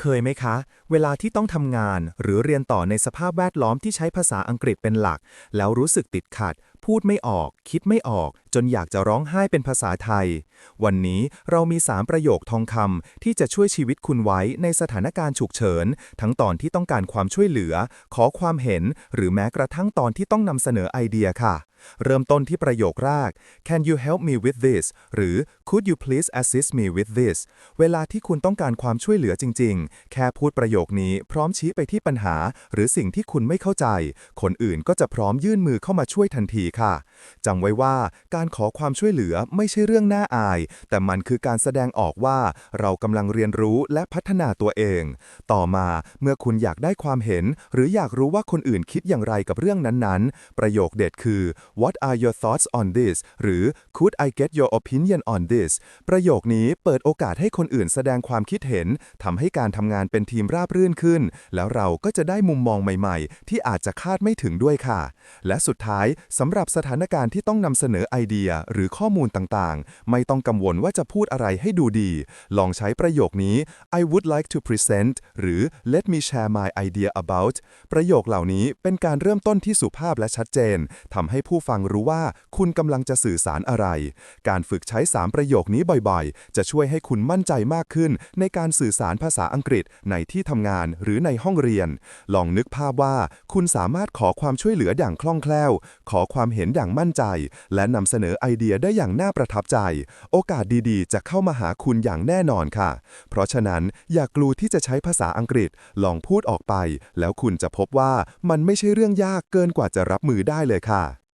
เคยไหมคะ เวลาที่ต้องทำงานหรือเรียนต่อในสภาพแวดล้อมที่ใช้ภาษาอังกฤษเป็นหลัก แล้วรู้สึกติดขัด พูดไม่ออก คิดไม่ออก จนอยากจะร้องไห้เป็นภาษาไทย วันนี้เรามี 3 ประโยคทองคำที่จะช่วยชีวิตคุณไว้ในสถานการณ์ฉุกเฉิน ทั้งตอนที่ต้องการความช่วยเหลือ ขอความเห็น หรือแม้กระทั่งตอนที่ต้องนำเสนอไอเดียค่ะ เริ่มต้นที่ประโยคแรก Can you help me with this หรือ Could you please assist me with this เวลาที่คุณต้องการความช่วยเหลือจริง ๆ แค่พูดประโยคนี้พร้อมชี้ไปที่ปัญหา หรือสิ่งที่คุณไม่เข้าใจ คนอื่นก็จะพร้อมยื่นมือเข้ามาช่วยทันทีค่ะจำไว้ว่าการขอความช่วยเหลือไม่ใช่เรื่องน่าอาย แต่มันคือการแสดงออกว่าเรากำลังเรียนรู้และพัฒนาตัวเอง ต่อมาเมื่อคุณอยากได้ความเห็น หรืออยากรู้ว่าคนอื่นคิดอย่างไรกับเรื่องนั้นๆ ประโยคเด็ดคือ What are your thoughts on this หรือ Could I get your opinion on this ประโยคนี้เปิดโอกาสให้คนอื่นแสดงความคิดเห็นทำให้การทำงานเป็นทีมราบรื่นขึ้น แล้วเราก็จะได้มุมมองใหม่ๆ ที่อาจจะคาดไม่ถึงด้วยค่ะ และสุดท้ายสำหรับสถานการณ์ที่ต้องนำเสนอไอเดียหรือข้อมูลต่างๆ ไม่ต้องกังวลว่าจะพูดอะไรให้ดูดี ลองใช้ประโยคนี้ I would like to present หรือ Let me share my idea about ประโยคเหล่านี้เป็นการเริ่มต้นที่สุภาพและชัดเจนทำให้ผู้ฟังรู้ว่าคุณกำลังจะสื่อสารอะไร การฝึกใช้ 3 ประโยคนี้บ่อยๆ จะช่วยให้คุณมั่นใจมากขึ้น ในการสื่อสารภาษาอังกฤษในที่ทำงานหรือในห้องเรียน ลองนึกภาพว่าคุณสามารถขอความช่วยเหลืออย่างคล่องแคล่ว ขอความเห็นอย่างมั่นใจ และนำเสนอไอเดียได้อย่างน่าประทับใจ โอกาสดีๆ จะเข้ามาหาคุณอย่างแน่นอนค่ะ เพราะฉะนั้นอย่ากกลัวที่จะใช้ภาษาอังกฤษ ลองพูดออกไป แล้วคุณจะพบว่ามันไม่ใช่เรื่องยากเกินกว่าจะรับมือได้เลยค่ะ